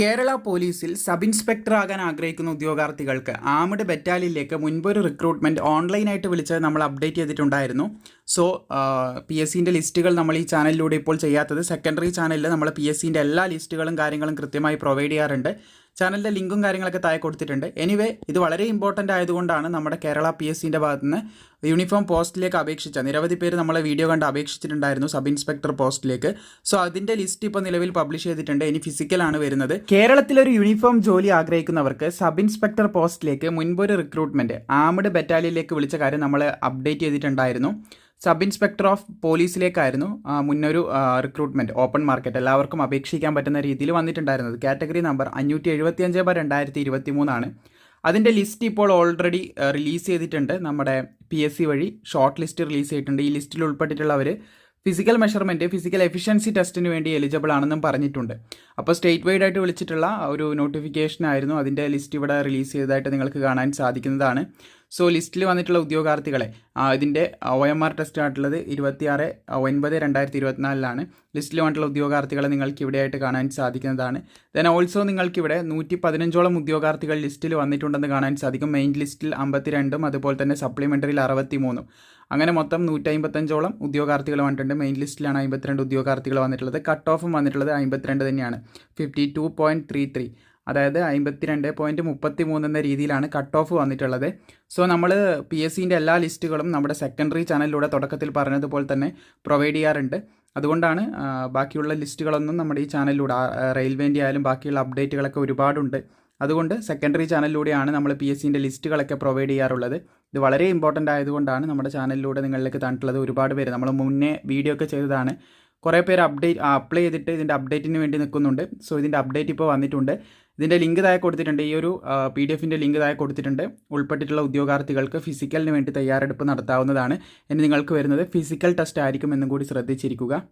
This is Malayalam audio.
കേരള പോലീസിൽ സബ് ഇൻസ്പെക്ടർ ആകാൻ ആഗ്രഹിക്കുന്ന ഉദ്യോഗാർത്ഥികൾക്ക് ആമഡ് ബറ്റാലിയനിലേക്ക് മുൻപൊരു റിക്രൂട്ട്മെന്റ് ഓൺലൈനായിട്ട് വിളിച്ചത് നമ്മൾ അപ്ഡേറ്റ് ചെയ്തിട്ടുണ്ടായിരുന്നു. സോ പി എസ് സിന്റെ ലിസ്റ്റുകൾ നമ്മൾ ഈ ചാനലിലൂടെ ഇപ്പോൾ ചെയ്യാത്തത് സെക്കൻഡറി ചാനലിൽ നമ്മൾ പി എസ് സിന്റെ എല്ലാ ലിസ്റ്റുകളും കാര്യങ്ങളും കൃത്യമായി പ്രൊവൈഡ് ചെയ്യാറുണ്ട്. ചാനലിന്റെ ലിങ്കും കാര്യങ്ങളൊക്കെ താഴെ കൊടുത്തിട്ടുണ്ട്. എനിവേ ഇത് വളരെ ഇമ്പോർട്ടന്റ് ആയതുകൊണ്ടാണ് നമ്മുടെ കേരള പി എസ് സിന്റെ ഭാഗത്തുനിന്ന് യൂണിഫോം പോസ്റ്റിലേക്ക് അപേക്ഷിച്ച നിരവധി പേര് നമ്മളെ വീഡിയോ കണ്ട് അപേക്ഷിച്ചിട്ടുണ്ടായിരുന്നു സബ് ഇൻസ്പെക്ടർ പോസ്റ്റിലേക്ക് സോ അതിന്റെ ലിസ്റ്റ് ഇപ്പോൾ നിലവിൽ പബ്ലിഷ് ചെയ്തിട്ടുണ്ട്. ഇനി ഫിസിക്കലാണ് വരുന്നത്. കേരളത്തിലൊരു യൂണിഫോം ജോലി ആഗ്രഹിക്കുന്നവർക്ക് സബ് ഇൻസ്പെക്ടർ പോസ്റ്റിലേക്ക് മുൻപൊരു റിക്രൂട്ട്മെന്റ് ആമഡ് ബറ്റാലിയനിലേക്ക് വിളിച്ച കാര്യം നമ്മൾ അപ്ഡേറ്റ് ചെയ്തിട്ടുണ്ടായിരുന്നു. സബ് ഇൻസ്പെക്ടർ ഓഫ് പോലീസിലേക്കായിരുന്നു മുന്നൊരു റിക്രൂട്ട്മെന്റ് ഓപ്പൺ മാർക്കറ്റ് എല്ലാവർക്കും അപേക്ഷിക്കാൻ പറ്റുന്ന രീതിയിൽ വന്നിട്ടുണ്ടായിരുന്നത്. കാറ്റഗറി നമ്പർ അഞ്ഞൂറ്റി എഴുപത്തി അഞ്ച് ബൈ രണ്ടായിരത്തി ഇരുപത്തി മൂന്നാണ് അതിന്റെ ലിസ്റ്റ് ഇപ്പോൾ ഓൾറെഡി റിലീസ് ചെയ്തിട്ടുണ്ട് നമ്മുടെ പി എസ് സി വഴി. ഷോർട്ട് ലിസ്റ്റ് റിലീസ് ചെയ്തിട്ടുണ്ട്. ഈ ലിസ്റ്റിൽ ഉൾപ്പെട്ടിട്ടുള്ളവർ ഫിസിക്കൽ മെഷർമെന്റ് ഫിസിക്കൽ എഫിഷ്യൻസി ടെസ്റ്റിന് വേണ്ടി എലിജിബിൾ ആണെന്നും പറഞ്ഞിട്ടുണ്ട്. അപ്പോൾ സ്റ്റേറ്റ് വൈഡ് ആയിട്ട് വിളിച്ചിട്ടുള്ള ഒരു നോട്ടിഫിക്കേഷൻ ആയിരുന്നു. അതിന്റെ ലിസ്റ്റ് ഇവിടെ റിലീസ് ചെയ്തതായിട്ട് നിങ്ങൾക്ക് കാണാൻ സാധിക്കുന്നതാണ്. സോ ലിസ്റ്റിൽ വന്നിട്ടുള്ള ഉദ്യോഗാർത്ഥികളെ ഇതിന്റെ ഒ എം ആർ ടെസ്റ്റ് ആയിട്ടുള്ളത് ഇരുപത്തിയാറ് ഒൻപത് രണ്ടായിരത്തി ഇരുപത്തിനാലിലാണ് ലിസ്റ്റിൽ വന്നിട്ടുള്ള ഉദ്യോഗാർത്ഥികളെ നിങ്ങൾക്ക് ഇവിടെയായിട്ട് കാണാൻ സാധിക്കുന്നതാണ്. ദെൻ ഓൾസോ നിങ്ങൾക്കിവിടെ നൂറ്റി പതിനഞ്ചോളം ഉദ്യോഗാർത്ഥികൾ ലിസ്റ്റിൽ വന്നിട്ടുണ്ടെന്ന് കാണാൻ സാധിക്കും. മെയിൻ ലിസ്റ്റിൽ അമ്പത്തിരണ്ടും അതുപോലെ തന്നെ സപ്ലിമെന്ററിയിൽ അറുപത്തി മൂന്നും അങ്ങനെ മൊത്തം നൂറ്റി അമ്പത്തഞ്ചോളം ഉദ്യോഗാർത്ഥികൾ വന്നിട്ടുണ്ട്. മെയിൻ ലിസ്റ്റിലാണ് അമ്പത്തിരണ്ട് ഉദ്യോഗാർത്ഥികൾ വന്നിട്ടുള്ളത്. കട്ട് ഓഫും വന്നിട്ടുള്ളത് അമ്പത്തിരണ്ട് തന്നെയാണ്. Fifty two point three three അതായത് അമ്പത്തിരണ്ട് പോയിന്റ് മുപ്പത്തി മൂന്ന് എന്ന രീതിയിലാണ് കട്ട് ഓഫ് വന്നിട്ടുള്ളത്. സോ നമ്മൾ പി എസ് സിന്റെ എല്ലാ ലിസ്റ്റുകളും നമ്മുടെ സെക്കൻഡറി ചാനലിലൂടെ തുടക്കത്തിൽ പറഞ്ഞതുപോലെ തന്നെ പ്രൊവൈഡ് ചെയ്യാറുണ്ട്. അതുകൊണ്ടാണ് ബാക്കിയുള്ള ലിസ്റ്റുകളൊന്നും നമ്മുടെ ഈ ചാനലിലൂടെ റെയിൽവേന്റെ ആയാലും ബാക്കിയുള്ള അപ്ഡേറ്റുകളൊക്കെ ഒരുപാടുണ്ട്. അതുകൊണ്ട് സെക്കൻഡറി ചാനലിലൂടെയാണ് നമ്മൾ പി എസ് സിന്റെ ലിസ്റ്റുകളൊക്കെ പ്രൊവൈഡ് ചെയ്യാറുള്ളത്. ഇത് വളരെ ഇമ്പോർട്ടന്റ് ആയതുകൊണ്ടാണ് നമ്മുടെ ചാനലിലൂടെ നിങ്ങളിലേക്ക് തന്നിട്ടുള്ളത്. ഒരുപാട് പേര് നമ്മൾ മുന്നേ വീഡിയോ ഒക്കെ ചെയ്തതാണ്. കുറേ പേര് അപ്ഡേറ്റ് അപ്ലൈ ചെയ്തിട്ട് ഇതിന്റെ അപ്ഡേറ്റിന് വേണ്ടി നിൽക്കുന്നുണ്ട്. സോ ഇതിന്റെ അപ്ഡേറ്റ് ഇപ്പോൾ വന്നിട്ടുണ്ട്. ഇതിന്റെ ലിങ്ക് താഴെ കൊടുത്തിട്ടുണ്ട്. ഈ ഒരു പി ഡി എഫിന്റെ ലിങ്ക് താഴെ കൊടുത്തിട്ടുണ്ട്. ഉൾപ്പെട്ടിട്ടുള്ള ഉദ്യോഗാർത്ഥികൾക്ക് ഫിസിക്കലിന് വേണ്ടി തയ്യാറെടുപ്പ് നടത്താവുന്നതാണ്. ഇനി നിങ്ങൾക്ക് വരുന്നത് ഫിസിക്കൽ ടെസ്റ്റ് ആയിരിക്കും എന്നും കൂടി ശ്രദ്ധിച്ചിരിക്കുക.